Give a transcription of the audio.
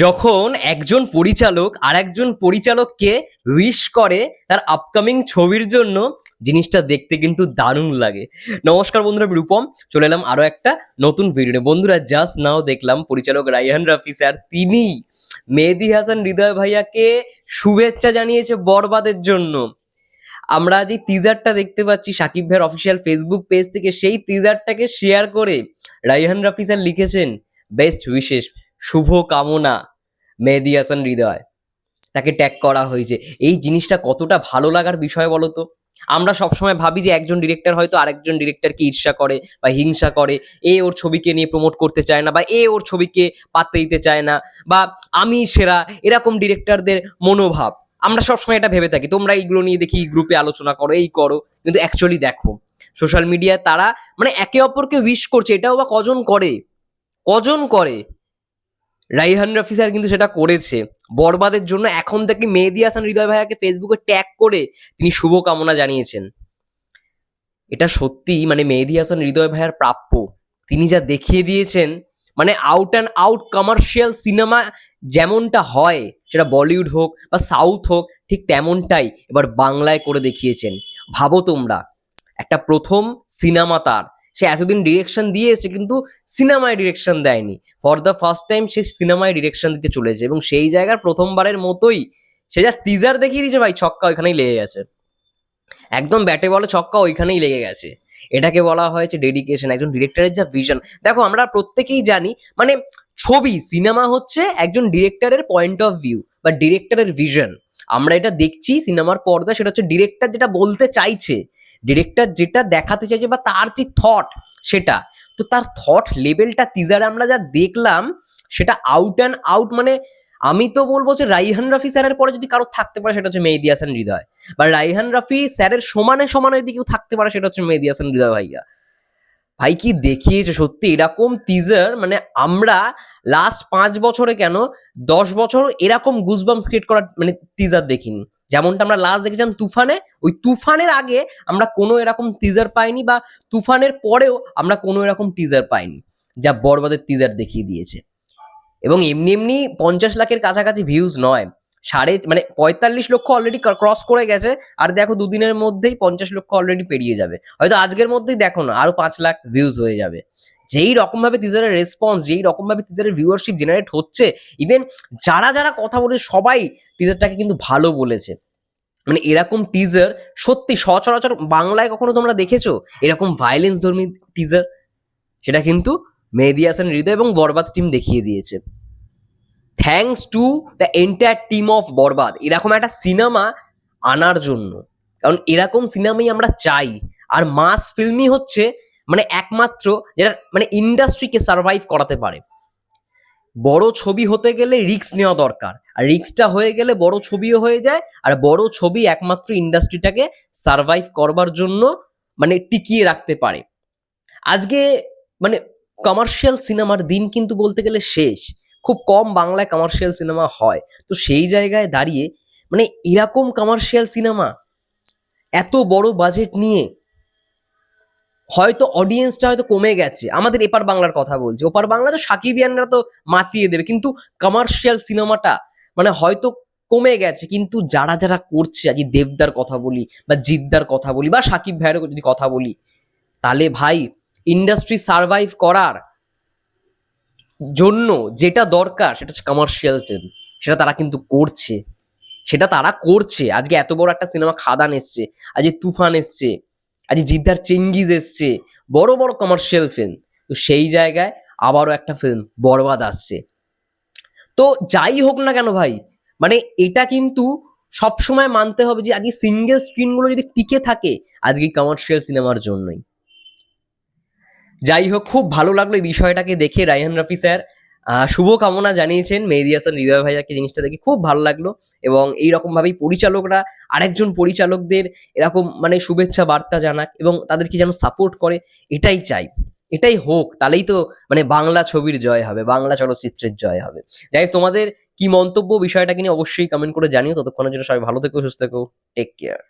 যখন একজন পরিচালক আর একজন পরিচালককে উইশ করে তার আপকামিং ছবির জন্য, জিনিসটা দেখতে কিন্তু দারুণ লাগে। নমস্কার বন্ধুরা, আমি রূপম। চলে এলাম আরও একটা নতুন ভিডিও বন্ধুরা জাস্ট নাও দেখলাম পরিচালক রাইহান রাফি স্যার, তিনি মেহেদি হাসান হৃদয় ভাইয়াকে শুভেচ্ছা জানিয়েছে বরবাদের জন্য। আমরা যে টিজারটা দেখতে পাচ্ছি, সাকিব ভাইয়ের অফিসিয়াল ফেসবুক পেজ থেকে, সেই টিজারটাকে শেয়ার করে রাইহান রাফি স্যার লিখেছেন বেস্ট উইশেস শুভ কামনা মেহেদি হাসান হৃদয়, তাকে ট্যাগ করা হয়েছে। এই জিনিসটা কতটা ভালো লাগার বিষয় বলো তো? আমরা সবসময় ভাবি যে একজন ডিরেক্টর হয়তো আরেকজন ডিরেক্টরকে ঈর্ষা করে বা হিংসা করে, এ ওর ছবিকে নিয়ে প্রমোট করতে চায় না বা এ ওর ছবিকে পাত্তে দিতে চায় না বা আমি সেরা, এরকম ডিরেক্টরদের মনোভাব। আমরা সবসময় এটা ভেবে থাকি, তোমরা এইগুলো নিয়ে দেখি গ্রুপে আলোচনা করো, এই করো। কিন্তু অ্যাকচুয়ালি দেখো সোশ্যাল মিডিয়ায় তারা মানে একে অপরকে উইশ করছে, এটাও বা কজন করে? কজন করে? রাইহান রাফি স্যার কিন্তু সেটা করেছে। বরবাদের জন্য এখন থেকে মেহেদি হাসান হৃদয় ভাইয়াকে ফেসবুকে ট্যাগ করে তিনি শুভকামনা জানিয়েছেন। এটা সত্যি মানে মেহেদি হাসান হৃদয় ভাইয়ার প্রাপ্য। তিনি যা দেখিয়ে দিয়েছেন মানে out and out commercial cinema যেমনটা হয়, সেটা বলিউড হোক বা সাউথ হোক, ঠিক তেমনটাই এবার বাংলায় করে দেখিয়েছেন। ভাবো তোমরা, একটা প্রথম সিনেমা তার। সে এতদিন ডিরেকশন দিয়ে এসেছে কিন্তু সিনেমায় ডিরেকশন দেয়নি। ফর দ্য ফার্স্ট টাইম সে সিনেমায় ডিরেকশন দিতে চলেছে এবং সেই জায়গার প্রথমবারের মতোই সে যা টিজার দেখিয়ে দিয়েছে ভাই, ছক্কা ওইখানেই লেগে গেছে। একদম ব্যাটে বলে ছক্কা ওইখানেই লেগে গেছে। এটাকে বলা হয়েছে ডেডিকেশন একজন ডিরেক্টরের যা ভিশন দেখো, আমরা প্রত্যেকেই জানি মানে ছবি সিনেমা হচ্ছে একজন ডিরেক্টরের পয়েন্ট অফ ভিউ বা ডিরেক্টরের ভিশন আমরা এটা দেখছি সিনেমার পর্দা সেটা হচ্ছে ডিরেক্টর যেটা বলতে চাইছে ডিরেক্টর যেটা দেখাতে চাইছে বা তার যে থট সেটা। তো তার থট লেভেলটা টিজারে আমরা যা দেখলাম, সেটা আউট অ্যান্ড আউট মানে আমি তো বলব যে রাইহান রাফি স্যারের পরে যদি কারও থাকতে পারে, সেটা হচ্ছে মেহেদি হাসান হৃদয়। বা রাইহান রাফি স্যারের সমানে সমানে যদি কেউ থাকতে পারে, সেটা হচ্ছে মেহেদি হাসান হৃদয় ভাইয়া। ভাই কি দেখিয়েছে সত্যি? এরকম টিজার মানে আমরা লাস্ট পাঁচ বছরে কেন দশ বছর এরকম গুজবাম্স ক্রিয়েট করার মানে টিজার দেখিনি। যেমনটা আমরা লাস্ট দেখেছিলাম তুফানে, ওই তুফানের আগে আমরা কোনো এরকম টিজার পাইনি বা তুফানের পরেও আমরা কোনো এরকম টিজার পাইনি, যা বরবাদের টিজার দেখিয়ে দিয়েছে। এবং এমনি এমনি পঞ্চাশ লাখের কাছাকাছি ভিউজ নয়। সাড়ে মানে পঁয়তাল্লিশ লক্ষ অলরেডি ক্রস করে গেছে, আর দেখো দুদিনের মধ্যেই পঞ্চাশ লক্ষ অলরেডি পেরিয়ে যাবে। হয়তো আজকের মধ্যেই দেখো না, আরও পাঁচ লাখ ভিউজ হয়ে যাবে। যেই রকম ভাবে টিজারের রেসপন্স যেই রকম ভাবে টিজারের ভিউয়ারশিপ জেনারেট হচ্ছে ইভেন যারা যারা কথা বলে সবাই টিজারটাকে কিন্তু ভালো বলেছে। মানে এরকম টিজার সত্যি সচরাচর বাংলায় কখনো তোমরা দেখেছ? এরকম ভায়োলেন্স ধর্মী টিজার সেটা কিন্তু মেহেদি হাসান হৃদয় এবং বরবাদ টিম দেখিয়ে দিয়েছে। Thanks to the entire team of Borbaad এরকম একটা সিনেমা আনার জন্য। কারণ এরকম সিনেমাই আমরা চাই। আর মাস ফিল্মই হচ্ছে মানে একমাত্র যেটা মানে ইন্ডাস্ট্রিকে সার্ভাইভ করাতে পারে। বড় ছবি হতে গেলে রিস্ক নেওয়া দরকার। আর রিস্কটা হয়ে গেলে বড় ছবিও হয়ে যায়। আর বড় ছবি একমাত্র ইন্ডাস্ট্রিটাকে সার্ভাইভ করবার জন্য মানে টিকিয়ে রাখতে পারে। আজকে মানে কমার্শিয়াল সিনেমার দিন কিন্তু বলতে গেলে শেষ। খুব কম বাংলায় কমার্শিয়াল সিনেমা হয়। তো সেই জায়গায় দাঁড়িয়ে মানে এরকম কমার্শিয়াল সিনেমা এত বড় বাজেট নিয়ে হয়তো অডিয়েন্সটা হয়তো কমে গেছে। আমাদের এপার বাংলার কথা বলছি। ওপার বাংলা তো সাকিবিয়ানরা তো মাতিয়ে দেবে। কিন্তু কমার্শিয়াল সিনেমাটা মানে হয়তো কমে গেছে। কিন্তু যারা যারা করছে আজ দেবদার কথা বলি বা জিদ্দার কথা বলি বা সাকিব ভাইয়ের যদি কথা বলি, তাহলে ভাই ইন্ডাস্ট্রি সার্ভাইভ করার জন্য যেটা দরকার সেটা হচ্ছে কমার্শিয়াল ফিল্ম সেটা তারা কিন্তু করছে। সেটা তারা করছে। আজকে এত বড় একটা সিনেমা খাদান এসছে আজকে তুফান এসছে আজকে জিদ্দার চেঙ্গিজ এসছে, বড় বড় কমার্শিয়াল ফিল্ম তো সেই জায়গায় আবারও একটা ফিল্ম বরবাদ আসছে। তো যাই হোক না কেন ভাই মানে এটা কিন্তু সবসময় মানতে হবে যে আজকে সিঙ্গেল স্ক্রিনগুলো যদি টিকে থাকে, আজকে কমার্শিয়াল সিনেমার জন্যই। যাই হোক খুব ভালো লাগল এই বিষয়টাকে দেখে রায়হান রফি স্যার। শুভকামনা জানিয়েছেন মেহেদি হাসান, হৃদয় ভাইয়াকে জিনিসটা দেখে খুব ভালো লাগল। এবং এই রকম ভাবেই পরিচালকরা, আরেকজন পরিচালকদের এরকম মানে শুভেচ্ছা বার্তা জানাক এবং তাদেরকে যেন সাপোর্ট করে, এটাই চাই। এটাই হোক, তাহলেই তো মানে বাংলা ছবির জয় হবে, বাংলা চলচ্চিত্রের জয় হবে। যাই তোমাদের কি মন্তব্য বিষয়টাকে নিয়ে অবশ্যই কমেন্ট করে জানিও। ততক্ষণের জন্য সবাই ভালো থেকো, সুস্থ থেকো টেক কেয়ার